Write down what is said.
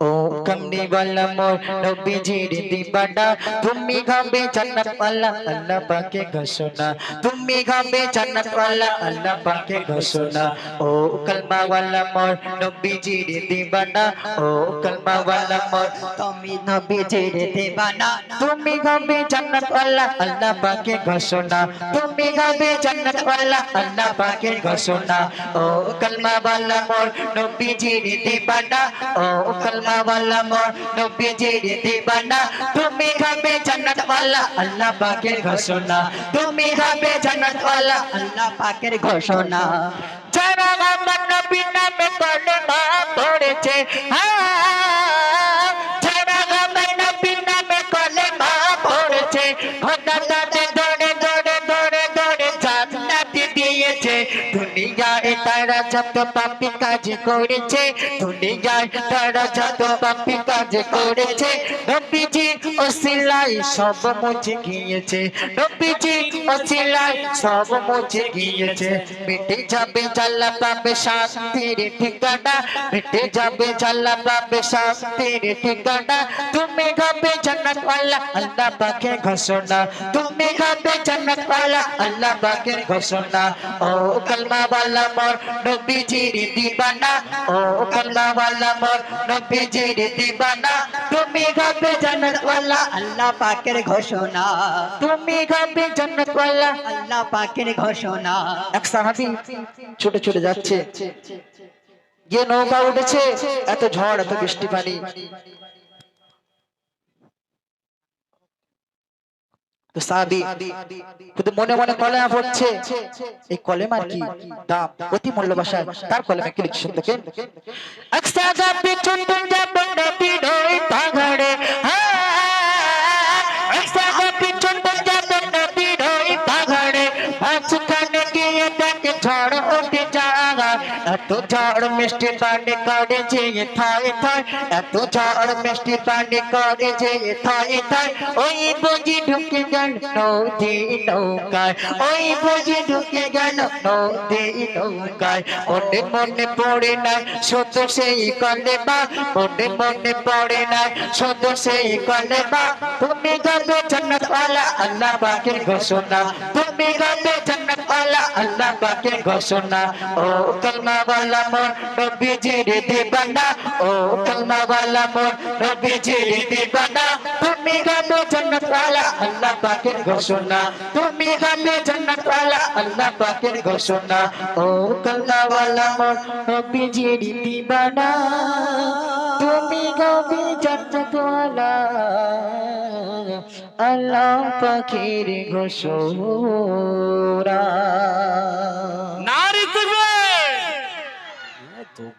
ও কমলিওয়ালা মোর নবীজির দিবানা তুমি গাবে জান্নাতওয়ালা আল্লাহ পাকে ঘোষণা তুমি গাবে জান্নাতওয়ালা আল্লাহ পাকে ঘোষণা ও কলমাওয়ালা মোর নবীজির দিবানা ও কলমাওয়ালা মোর তুমি নবীজির দিবানা তুমি গাবে জান্নাতওয়ালা আল্লাহ পাকে ঘোষণা তুমি গাবে জান্নাতওয়ালা আল্লাহ পাকে ঘোষণা ও কলমাওয়ালা মোর নবীজির দিবানা ও কলমা ওয়ালা মোর নবীজির বানা তুমি হবে জান্নাত ওয়ালা, আল্লাহ পাকের ঘোষণা। তুমি হবে জান্নাত ওয়ালা, আল্লাহ পাকের ঘোষণা। যারা আমার নবী নামে কলমা পড়েছে হ্যাঁ যারা আমার নবী নামে কলমা পড়েছে দিয়েছে। দুনিয়ায় তারা যত পাপি কাজ করেছে দুনিয়ায় তারা যত পাপি কাজ করেছে নবীজি ওসিলাই সব মুছে গিয়েছে নবীজি ওসিলাই সব মুছে গিয়েছে মিটে যাবে জাল্লা পাবে শান্তির ঠিকানা। মিটে যাবে জাল্লা পাবে শান্তির ঠিকানা। তুমি গাবে জান্নাত ওয়ালা আল্লাহ পাকের ঘোষণা। তুমি গাবে জান্নাত ওয়ালা আল্লাহ পাকের ঘোষণা। ও কলমা ওয়ালা মোর নবীজির দিবানা। ও কলমা ওয়ালা মোর নবীজির দিবানা। তুমি গাবে জান্নাত ওয়ালা আল্লাহ পাকের ঘোষণা। তুমি গাবে জান্নাত ওয়ালা আল্লাহ পাকের ঘোষণা। এক সাহাবী ছুটে ছুটে যাচ্ছে। গিয়ে নৌকা উঠেছে। এত ঝড় এত বৃষ্টি পানি তো সাহাবী শুধু মনে মনে কলেমা পড়ছে। এই কলেমার কি দাম? অতি মূল্য ভাষায় তার কলেমা কি লিখছেন দেখেন? ঝড় উঠে যাওয়া এত ঝড় মিষ্টি পানি করে যে থাই থাই, এত ঝড় মিষ্টি পানি করে যে থাই থাই, ওই বুঝি ঢুকে গেল নদী নৌকায়, ওই বুঝি ঢুকে গেল নদী নৌকায়। মনে মনে পড়ে না শুধু সেই কলে বা মনে মনে পড়ে না শুধু সেই কলে বা তুমি গাবে জান্নাত আল্লাহ পাকের ঘোষণা। তুমি ওয়ালা আল্লাহ পাকের ঘোষণা। ও কলমা ওয়ালা মোর নবীজির দিবানা ও কলমা ওয়ালা মোর নবীজির দিবানা তুমি গাবে জান্নাত ওয়ালা আল্লাহ পাকের ঘোষণা। তুমি গাবে জান্নাত ওয়ালা আল্লাহ পাকের ঘোষণা। ও কলমা ওয়ালা মোর নবীজির দিবানা তুমি গাবে জান্নাত ওয়ালা আল্লাহ পাখির ঘোষণা। tú